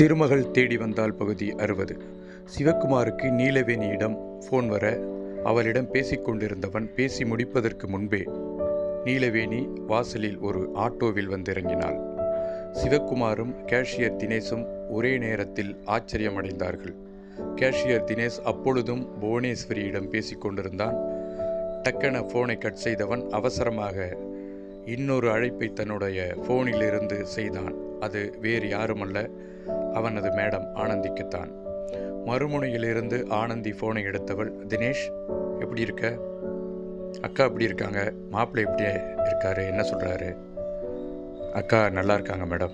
திருமகள் தேடி வந்தால் பகுதி அறுபது. சிவக்குமாருக்கு நீலவேணியிடம் ஃபோன் வர அவளிடம் பேசிக்கொண்டிருந்தவன் பேசி முடிப்பதற்கு முன்பே நீலவேணி வாசலில் ஒரு ஆட்டோவில் வந்திறங்கினாள். சிவக்குமாரும் கேஷியர் தினேஷும் ஒரே நேரத்தில் ஆச்சரியமடைந்தார்கள். கேஷியர் தினேஷ் அப்பொழுதும் புவனேஸ்வரியிடம் பேசிக் கொண்டிருந்தான். டக்கென ஃபோனை கட் செய்தவன் அவசரமாக இன்னொரு அழைப்பை தன்னுடைய ஃபோனிலிருந்து செய்தான். அது வேறு யாருமல்ல. அவனது மேடம் ஆனந்திக்குத்தான். மறுமுனையிலிருந்து ஆனந்தி ஃபோனை எடுத்தவள் தினேஷ் எப்படி இருக்க? அக்கா எப்படி இருக்காங்க? மாப்பிள்ளை எப்படி இருக்காரு? என்ன சொல்கிறாரு அக்கா நல்லா இருக்காங்க மேடம்.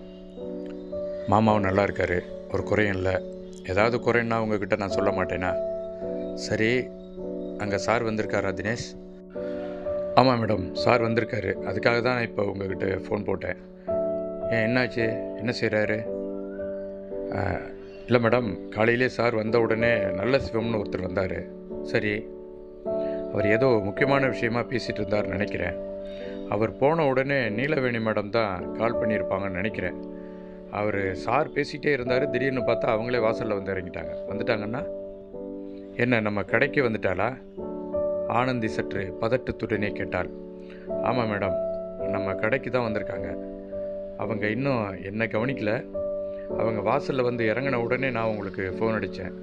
மாமாவும் நல்லா இருக்காரு. ஒரு குறையும் இல்லை. ஏதாவது குறைன்னா உங்ககிட்ட நான் சொல்ல மாட்டேனா? சரி அங்கே சார் வந்திருக்காரா தினேஷ்? ஆமாம் மேடம் சார் வந்திருக்காரு. அதுக்காக தான் நான் இப்போ உங்ககிட்ட ஃபோன் போட்டேன். ஏன் என்னாச்சு? என்ன செய்கிறாரு இல்லை மேடம் காலையிலே சார் வந்த உடனே நல்ல சிவம்னு ஒருத்தர் வந்தார். சரி அவர் ஏதோ முக்கியமான விஷயமா பேசிகிட்டு இருந்தார் நினைக்கிறேன். அவர் போன உடனே நீலவேணி மேடம் தான் கால் பண்ணியிருப்பாங்கன்னு நினைக்கிறேன். அவர் சார் பேசிகிட்டே இருந்தார் திடீர்னு பார்த்தா அவங்களே வாசலில் வந்து இறங்கிட்டாங்க. வந்துட்டாங்கன்னா? என்ன நம்ம கடைக்கு வந்துட்டாளா? ஆனந்தி சற்று பதட்டத்துடனே கேட்டாள். ஆமாம் மேடம் நம்ம கடைக்கு தான் வந்திருக்காங்க. அவங்க இன்னும் என்ன கவனிக்கலை. அவங்க வாசலில் வந்து இறங்கின உடனே நான் உங்களுக்கு ஃபோன் அடித்தேன்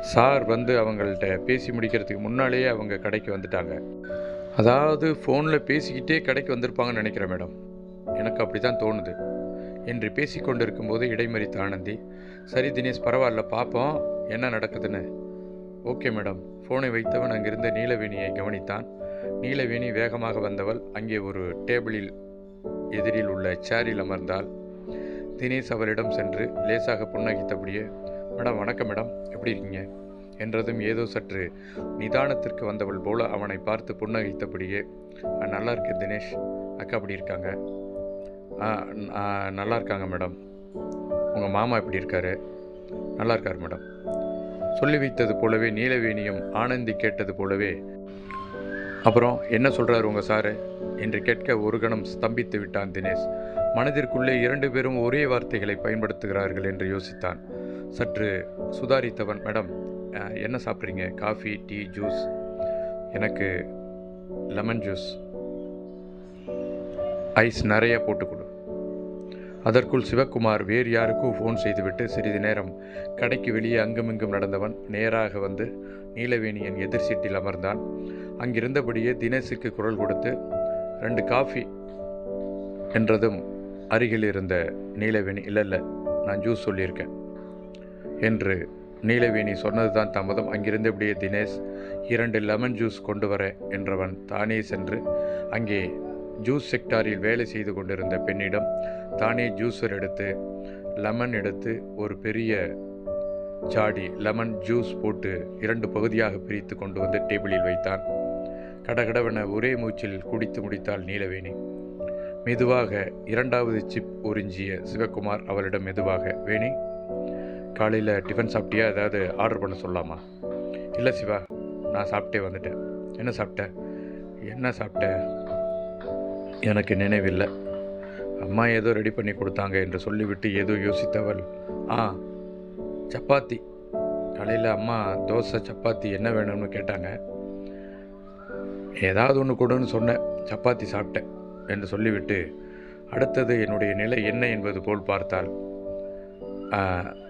சார் வந்து அவங்கள்ட்ட பேசி முடிக்கிறதுக்கு முன்னாலேயே அவங்க கடைக்கு வந்துட்டாங்க. அதாவது ஃபோனில் பேசிக்கிட்டே கடைக்கு வந்திருப்பாங்கன்னு நினைக்கிறேன் மேடம். எனக்கு அப்படி தான் தோணுது. என்று பேசி கொண்டிருக்கும்போது இடைமறித்த ஆனந்தி சரி தினேஷ் பரவாயில்ல பார்ப்போம் என்ன நடக்குதுன்னு. Okay madam. ஃபோனை வைத்தவன் அங்கிருந்த நீலவேணியை கவனித்தான். நீலவேணி வேகமாக வந்தவள் அங்கே ஒரு டேபிளில் எதிரில் உள்ள சேரில் அமர்ந்தாள். தினேஷ் அவரிடம் சென்று லேசாக புன்னகித்தபடியே மேடம் வணக்கம் மேடம். எப்படி இருக்கீங்க? என்றதும் ஏதோ சற்று நிதானத்திற்கு வந்தவள் போல அவனை பார்த்து புன்னகைத்தபடியே நல்லா இருக்கேன் தினேஷ். அக்கா அப்படி இருக்காங்க? நல்லா இருக்காங்க மேடம். உங்கள் மாமா எப்படி இருக்காரு? நல்லா இருக்கார் மேடம். சொல்லி வைத்தது போலவே நீலவேணியும் ஆனந்தி கேட்டது போலவே அப்புறம் என்ன சொல்கிறார் உங்கள் சாரு? என்று கேட்க ஒரு கணம் ஸ்தம்பித்து விட்டான் தினேஷ். மனதிற்குள்ளே இரண்டு பேரும் ஒரே வார்த்தைகளை பயன்படுத்துகிறார்கள் என்று யோசித்தான். சற்று சுதாரித்தவன் மேடம் என்ன சாப்பிட்றீங்க? Coffee tea juice? எனக்கு லெமன் ஜூஸ். ஐஸ் நிறைய போட்டு கொடு அதற்குள் சிவக்குமார் வேறு யாருக்கும் ஃபோன் செய்துவிட்டு சிறிது நேரம் கடைக்கு வெளியே அங்குமிங்கும் நடந்தவன் நேராக வந்து நீலவேணியின் எதிர் சீட்டில் அமர்ந்தான். அங்கிருந்தபடியே தினேஷுக்கு குரல் கொடுத்து ரெண்டு காஃபி என்றதும் அருகில் இருந்த நீலவேணி இல்லை இல்லை நான் ஜூஸ் சொல்லியிருக்கேன். என்று நீலவேணி சொன்னதுதான் தாமதம் அங்கிருந்து இப்படியே தினேஷ் இரண்டு லெமன் ஜூஸ் கொண்டு வர என்றவன் தானே சென்று அங்கே ஜூஸ் செக்டாரில் வேலை செய்து கொண்டிருந்த பெண்ணிடம் தானே ஜூஸர் எடுத்து லெமன் எடுத்து ஒரு பெரிய ஜாடி லெமன் ஜூஸ் போட்டு இரண்டு பகுதியாக பிரித்து கொண்டு வந்து டேபிளில் வைத்தான். கடகடவென ஒரே மூச்சில் குடித்து முடித்தாள் நீலவேணி. மெதுவாக இரண்டாவது சிப் உறிஞ்சிய சிவகுமார் அவளிடம் மெதுவாக வேணி காலையில் டிஃபன் சாப்பிட்டியா? ஏதாவது ஆர்டர் பண்ண சொல்லலாமா? இல்லை சிவா நான் சாப்பிட்டே வந்துட்டேன். என்ன சாப்பிட்ட? என்ன சாப்பிட்ட? எனக்கு நினைவில்லை. அம்மா ஏதோ ரெடி பண்ணி கொடுத்தாங்க என்று சொல்லிவிட்டு ஏதோ யோசித்தவள் ஆ சப்பாத்தி. காலையில் அம்மா தோசை சப்பாத்தி என்ன வேணும்னு கேட்டாங்க? ஏதாவது ஒன்று கொடுன்னு சொன்னேன் சப்பாத்தி சாப்பிட்டேன். என்று சொல்லிவிட்டு அடுத்தது என்னுடைய நிலை என்ன என்பது போல் பார்த்தால்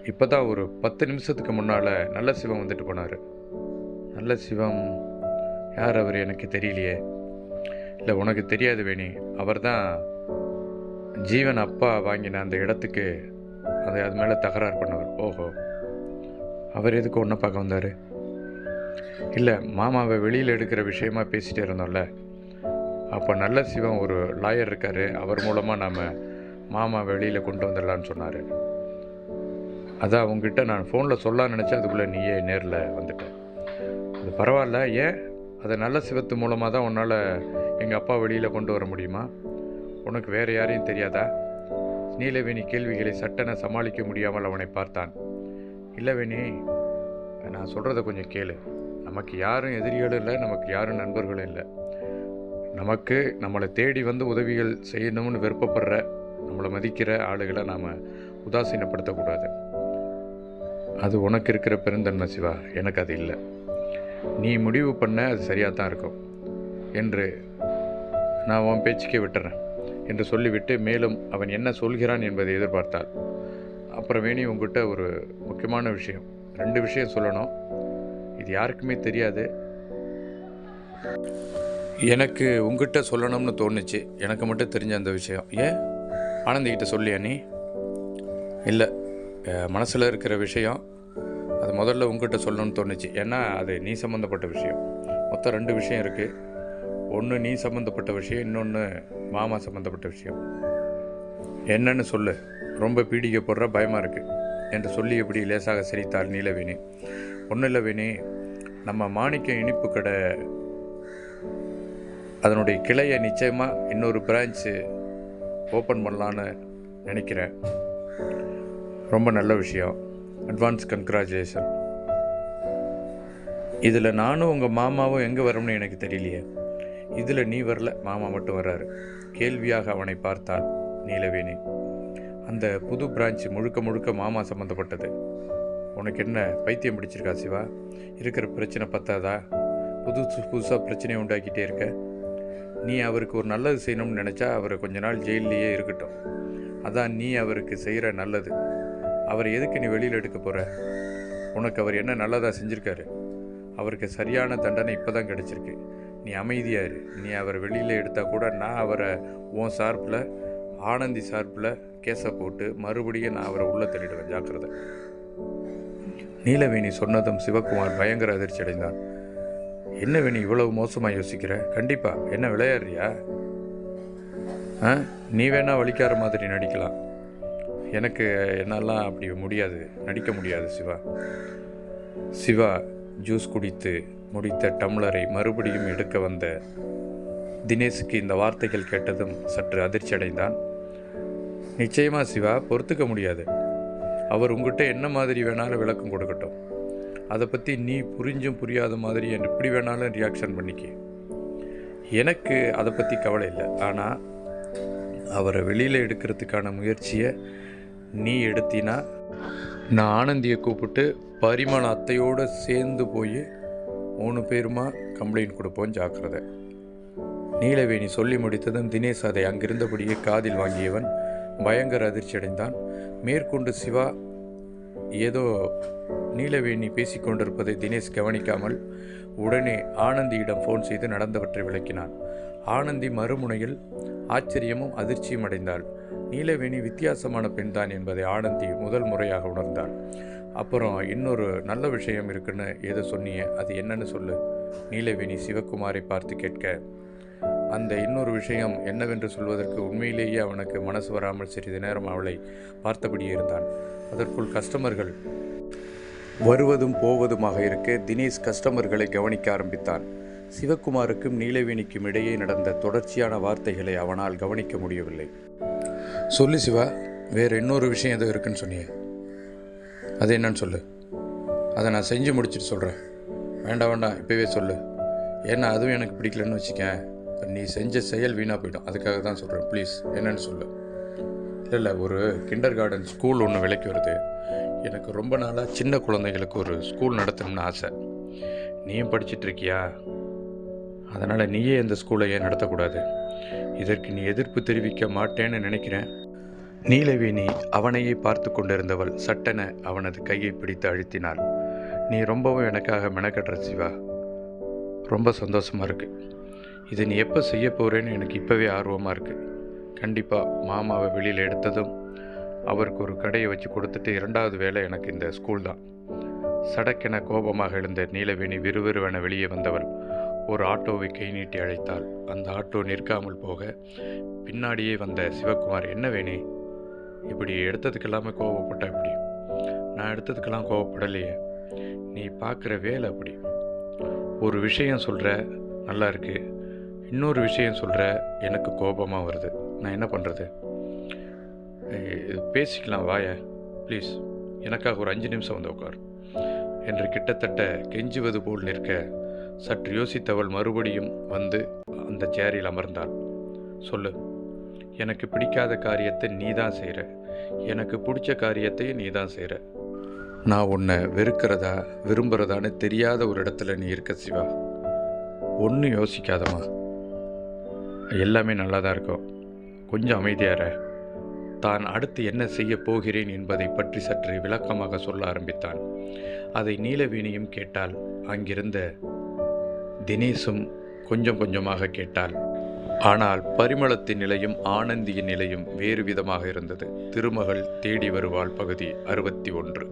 இப்போ தான் ஒரு பத்து நிமிஷத்துக்கு முன்னால் நல்ல சிவம் வந்துட்டு போனார். நல்ல சிவம்? யார் அவர்? எனக்கு தெரியலையே. இல்லை உனக்கு தெரியாது வேணி. அவர் தான் ஜீவன் அப்பா வாங்கின அந்த இடத்துக்கு அதை அது மேலே தகராறு பண்ணவர். ஓஹோ. அவர் எதுக்கு ஒன்றை பார்க்க வந்தார்? இல்லை மாமாவை வெளியில் எடுக்கிற விஷயமா பேசிகிட்டே இருந்தோம்ல. அப்போ நல்ல சிவம் ஒரு லாயர் இருக்கார். அவர் மூலமாக நாம் மாமா வெளியில் கொண்டு வந்துடலான்னு சொன்னார். அதான் உங்ககிட்ட நான் ஃபோனில் சொல்லலாம்னு நினச்சேன் அதுக்குள்ளே நீயே நேரில் வந்துட்டேன் அது பரவாயில்ல ஏன்? அதை நல்ல சிவத்து மூலமாக தான் உன்னால் எங்கள் அப்பா வெளியில் கொண்டு வர முடியுமா? உனக்கு வேறு யாரையும் தெரியாதா? நீலவேணி கேள்விகளை சட்டென சமாளிக்க முடியாமல் அவனை பார்த்தான். இல்லை வேணி நான் சொல்கிறத கொஞ்சம் கேளு. நமக்கு யாரும் எதிரிகளும் இல்லை நமக்கு யாரும் நண்பர்களும் இல்லை. நமக்கு நம்மளை தேடி வந்து உதவிகள் செய்யணும்னு விருப்பப்படுற நம்மளை மதிக்கிற ஆளுகளை நாம் உதாசீனப்படுத்தக்கூடாது. அது உனக்கு இருக்கிற பெருந்தன்மை சிவா. எனக்கு அது இல்லை. நீ முடிவு பண்ண அது சரியாக தான் இருக்கும் என்று நான் உன் பேச்சுக்கே விட்டுறேன் என்று சொல்லிவிட்டு மேலும் அவன் என்ன சொல்கிறான் என்பதை எதிர்பார்த்தாள் அப்புறம் வேணி உங்ககிட்ட ஒரு முக்கியமான விஷயம். ரெண்டு விஷயம் சொல்லணும். இது யாருக்குமே தெரியாது. எனக்கு உங்ககிட்ட சொல்லணும்னு தோணுச்சு. எனக்கு மட்டும் தெரிஞ்ச அந்த விஷயம். ஏன்? ஆனந்திக்கிட்ட சொல்லியா நீ? இல்லை. மனசில் இருக்கிற விஷயம் அது முதல்ல உங்ககிட்ட சொல்லணும்னு தோணுச்சு. ஏன்னா அது நீ சம்மந்தப்பட்ட விஷயம். மொத்தம் ரெண்டு விஷயம் இருக்குது ஒன்று நீ சம்மந்தப்பட்ட விஷயம் இன்னொன்று மாமா சம்மந்தப்பட்ட விஷயம். என்னன்னு சொல்லு. ரொம்ப பீடிக்க போடுற பயமாக இருக்குது என்று சொல்லி எப்படி லேசாக சிரித்தார் நீலவேணி. ஒன்றும் இல்லை வேணி. நம்ம மாணிக்க இனிப்பு கடை அதனுடைய கிளையை நிச்சயமாக இன்னொரு பிரான்ச்சு ஓப்பன் பண்ணலான்னு நினைக்கிறேன். ரொம்ப நல்ல விஷயம். அட்வான்ஸ் கங்க்ராச்சுலேஷன் இதில் நானும் உங்கள் மாமாவும் எங்கே வரோம்னு எனக்கு தெரியலையே. இதில் நீ வரல மாமா மட்டும் வர்றாரு. கேள்வியாக அவனை பார்த்தாள் நீலவேணி. அந்த புது பிரான்ச் முழுக்க முழுக்க மாமா சம்மந்தப்பட்டது உனக்கு என்ன பைத்தியம் பிடிச்சிருக்கா சிவா? இருக்கிற பிரச்சனை பத்தாதா? புதுசு புதுசாக பிரச்சனையை உண்டாக்கிட்டே இருக்க? நீ அவருக்கு ஒரு நல்லது செய்யணும்னு நினச்சா அவரை கொஞ்ச நாள் ஜெயிலேயே இருக்கட்டும். அதான் நீ அவருக்கு செய்கிற நல்லது. அவரை எதுக்கு நீ வெளியில் எடுக்க போகிற உனக்கு அவர் என்ன நல்லதாக செஞ்சுருக்காரு? அவருக்கு சரியான தண்டனை இப்போ தான் கிடச்சிருக்கு. நீ அமைதியா இரு. நீ அவரை வெளியில் எடுத்தால் கூட நான் அவரை உன் சார்பில் ஆனந்தி சார்பில் கேஸை போட்டு மறுபடியும் நான் அவரை உள்ளே தள்ளிடுவேன். ஜாக்கிரதை. நீலவேணி சொன்னதும் சிவகுமார் பயங்கர அதிர்ச்சி அடைந்தான் என்ன வேணும் இவ்வளவு மோசமாக யோசிக்கிற? கண்டிப்பாக என்ன விளையாடுறியா? ஆ? நீ வேணா வலிக்கார மாதிரி நடிக்கலாம். எனக்கு என்னெல்லாம் அப்படி முடியாது. நடிக்க முடியாது சிவா. சிவா ஜூஸ் குடித்து முடித்த டம்ளரை மறுபடியும் எடுக்க வந்த தினேஷுக்கு இந்த வார்த்தைகள் கேட்டதும் சற்று அதிர்ச்சி அடைந்தான் நிச்சயமாக சிவா பொறுத்துக்க முடியாது. அவர் உங்ககிட்ட என்ன மாதிரி வேணாலும் விளக்கம் கொடுக்கட்டும். அதை பற்றி நீ புரிஞ்சும் புரியாத மாதிரி என்று எப்படி வேணாலும் ரியாக்ஷன் பண்ணிக்க. எனக்கு அதை பற்றி கவலை இல்லை. ஆனால் அவரை வெளியில் எடுக்கிறதுக்கான முயற்சியை நீ எடுத்தினா நான் ஆனந்தியை கூப்பிட்டு பரிமள அத்தையோடு சேர்ந்து போய் மூணு பேருமா கம்ப்ளைண்ட் கொடுப்போம் ஜாக்கிரதை. நீலவேணி சொல்லி முடித்ததும் தினேஷ் அதை அங்கிருந்தபடியே காதில் வாங்கியவன் பயங்கர அதிர்ச்சி அடைந்தான் மேற்கொண்டு சிவா ஏதோ நீலவேணி பேசிக்கொண்டிருப்பதை தினேஷ் கவனிக்காமல் உடனே ஆனந்தியிடம் ஃபோன் செய்து நடந்தவற்றை விளக்கினான். ஆனந்தி மறுமுனையில் ஆச்சரியமும் அதிர்ச்சியும் அடைந்தாள். நீலவேணி வித்தியாசமான பெண்தான் என்பதை ஆனந்தி முதல் முறையாக உணர்ந்தாள். அப்புறம் இன்னொரு நல்ல விஷயம் இருக்குன்னு ஏதோ சொன்னியே அது என்னன்னு சொல்லு. நீலவேணி சிவகுமாரை பார்த்து கேட்க அந்த இன்னொரு விஷயம் என்னவென்று சொல்வதற்கு உண்மையிலேயே அவனுக்கு மனசு வராமல் சிறிது நேரம் அவளை பார்த்தபடியே இருந்தான். அதற்குள் கஸ்டமர்கள் வருவதும் போவதுமாக இருக்க தினேஷ் கஸ்டமர்களை கவனிக்க ஆரம்பித்தான். சிவகுமாருக்கும் நீலவேணிக்கும் இடையே நடந்த தொடர்ச்சியான வார்த்தைகளை அவனால் கவனிக்க முடியவில்லை. சொல்லு சிவா வேறு இன்னொரு விஷயம் எதுவும் இருக்குன்னு சொன்னியே. அது என்னன்னு சொல்லு. அதை நான் செஞ்சு முடிச்சுட்டு சொல்கிறேன் வேண்டாம் வேண்டாம் இப்போவே சொல்லு. ஏன்னா அதுவும் எனக்கு பிடிக்கலன்னு வச்சுக்கேன். நீ செஞ்ச செயல் வீணாக போயிடும். அதுக்காக தான் சொல்கிறேன் ப்ளீஸ் என்னன்னு சொல்லு. இல்லை இல்லை ஒரு கிண்டர் கார்டன் ஸ்கூல் ஒன்று விலைக்கு வருது. எனக்கு ரொம்ப நாளாக சின்ன குழந்தைகளுக்கு ஒரு ஸ்கூல் நடத்தணும்னு ஆசை. நீயும் படிச்சிட்ருக்கியா அதனால் நீயே இந்த ஸ்கூலை ஏன் நடத்தக்கூடாது? இதற்கு நீ எதிர்ப்பு தெரிவிக்க மாட்டேன்னு நினைக்கிறேன். நீலவேணி அவனையே பார்த்து கொண்டிருந்தவள் சட்டென அவனது கையை பிடித்து அழுத்தினாள். நீ ரொம்பவும் எனக்காக மெனக்கட்டுற சிவா. ரொம்ப சந்தோஷமாக இருக்குது இது நீ எப்போ செய்ய போகிறேன்னு எனக்கு இப்போவே ஆர்வமாக இருக்குது கண்டிப்பாக மாமாவை வெளியில் எடுத்ததும் அவருக்கு ஒரு கடையை வச்சு கொடுத்துட்டு இரண்டாவது வேலை எனக்கு இந்த ஸ்கூல் தான். சடக்கென கோபமாக எழுந்த நீலவேணி விறுவிறுவென வெளியே வந்தவள் ஒரு ஆட்டோவை கை நீட்டி அழைத்தாள். அந்த ஆட்டோ நிற்காமல் போக பின்னாடியே வந்த சிவகுமார் என்ன வேணி இப்படி எடுத்ததுக்கெல்லாமே கோவப்பட்ட இப்படி. நான் எடுத்ததுக்கெல்லாம் கோவப்படலையே. நீ பார்க்குற வேலை அப்படி. ஒரு விஷயம் சொல்கிற நல்லா இருக்குது இன்னொரு விஷயம் சொல்கிற எனக்கு கோபமாக வருது. நான் என்ன பண்ணுறது பேசிக்கலாம் வாய. ப்ளீஸ் எனக்காக ஒரு அஞ்சு நிமிஷம் வந்து உட்கார். என்று கிட்டத்தட்ட கெஞ்சுவது போல் நிற்க சற்று யோசித்தவள் மறுபடியும் வந்து அந்த சேரில் அமர்ந்தாள். சொல்லு. எனக்கு பிடிக்காத காரியத்தை நீ தான் செய்கிற எனக்கு பிடிச்ச காரியத்தையும் நீ தான் செய்கிற நான் உன்னை வெறுக்கிறதா விரும்புகிறதான்னு தெரியாத ஒரு இடத்துல நீ இருக்க சிவா. ஒன்றும் யோசிக்காதம்மா. எல்லாமே நல்லா தான் இருக்கும். கொஞ்சம் அமைதியார தான் அடுத்து என்ன செய்ய போகிறேன் என்பதை பற்றி சற்று விளக்கமாக சொல்ல ஆரம்பித்தான். அதை நீலவேணியும் கேட்டால் அங்கிருந்த தினேசும் கொஞ்சம் கொஞ்சமாக கேட்டாள். ஆனால் பரிமளத்தின் நிலையும் ஆனந்தியின் நிலையும் வேறு விதமாக இருந்தது. திருமகள் தேடி வருவாள் பகுதி அறுபத்தி ஒன்று.